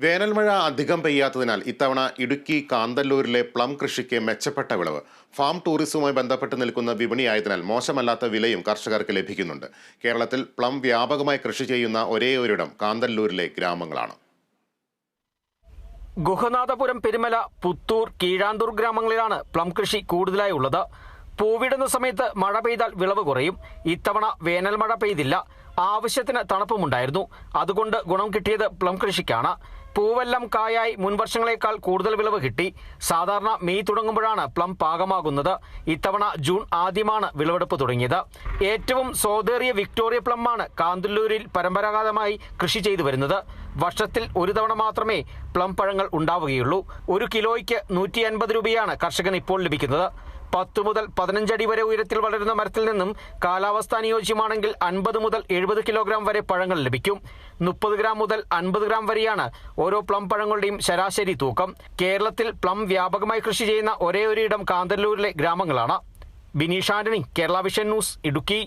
വേനൽമഴ അധികം പെയ്യാത്തതിനാൽ ഇത്തവണ ഇടുക്കി കാന്തല്ലൂരിലെ പ്ലം കൃഷിക്ക് മെച്ചപ്പെട്ട വിളവ്. ഫാം ടൂറിസവുമായി ബന്ധപ്പെട്ട് നിൽക്കുന്ന വിപണിയായതിനാൽ മോശമല്ലാത്ത വിലയും കർഷകർക്ക് ലഭിക്കുന്നുണ്ട്. കേരളത്തിൽ പ്ലം വ്യാപകമായി കൃഷി ചെയ്യുന്ന ഒരേ ഒരിടം കാന്തല്ലൂരിലെ ഗ്രാമങ്ങളാണ്. ഗുഹനാഥപുരം പെരുമല പുത്തൂർ കീഴാന്തൂർ ഗ്രാമങ്ങളിലാണ് പ്ലം കൃഷി കൂടുതലായി ഉള്ളത്. പൂവിടുന്ന സമയത്ത് മഴ പെയ്താൽ വിളവ് കുറയും. ഇത്തവണ വേനൽ മഴ പെയ്തില്ല. ആവശ്യത്തിന് തണുപ്പുമുണ്ടായിരുന്നു. അതുകൊണ്ട് ഗുണം കിട്ടിയത് പ്ലം കൃഷിക്കാണ്. പൂവെല്ലാം കായായി മുൻവർഷങ്ങളേക്കാൾ കൂടുതൽ വിളവ് കിട്ടി. സാധാരണ മെയ് തുടങ്ങുമ്പോഴാണ് പ്ലം പാകമാകുന്നത്. ഇത്തവണ ജൂൺ ആദ്യമാണ് വിളവെടുപ്പ് തുടങ്ങിയത്. ഏറ്റവും സ്വതേറിയ വിക്ടോറിയ പ്ലമാണ് കാന്തല്ലൂരിൽ പരമ്പരാഗതമായി കൃഷി ചെയ്തു വരുന്നത്. വർഷത്തിൽ ഒരു തവണ മാത്രമേ പ്ലം പഴങ്ങൾ ഉണ്ടാവുകയുള്ളൂ. ഒരു കിലോയ്ക്ക് നൂറ്റി രൂപയാണ് കർഷകൻ ഇപ്പോൾ ലഭിക്കുന്നത്. പത്ത് മുതൽ പതിനഞ്ചടി വരെ ഉയരത്തിൽ വളരുന്ന മരത്തിൽ നിന്നും കാലാവസ്ഥ അനുയോജ്യമാണെങ്കിൽ അൻപത് മുതൽ എഴുപത് കിലോഗ്രാം വരെ പഴങ്ങൾ ലഭിക്കും. മുപ്പത് ഗ്രാം മുതൽ അൻപത് ഗ്രാം വരെയാണ് ഓരോ പ്ലം പഴങ്ങളുടെയും ശരാശരി തൂക്കം. കേരളത്തിൽ പ്ലം വ്യാപകമായി കൃഷി ചെയ്യുന്ന ഒരേ ഒരു ഇടം കാന്തല്ലൂരിലെ ഗ്രാമങ്ങളാണ്. Bineesh Antony Kerala vision news Idukki.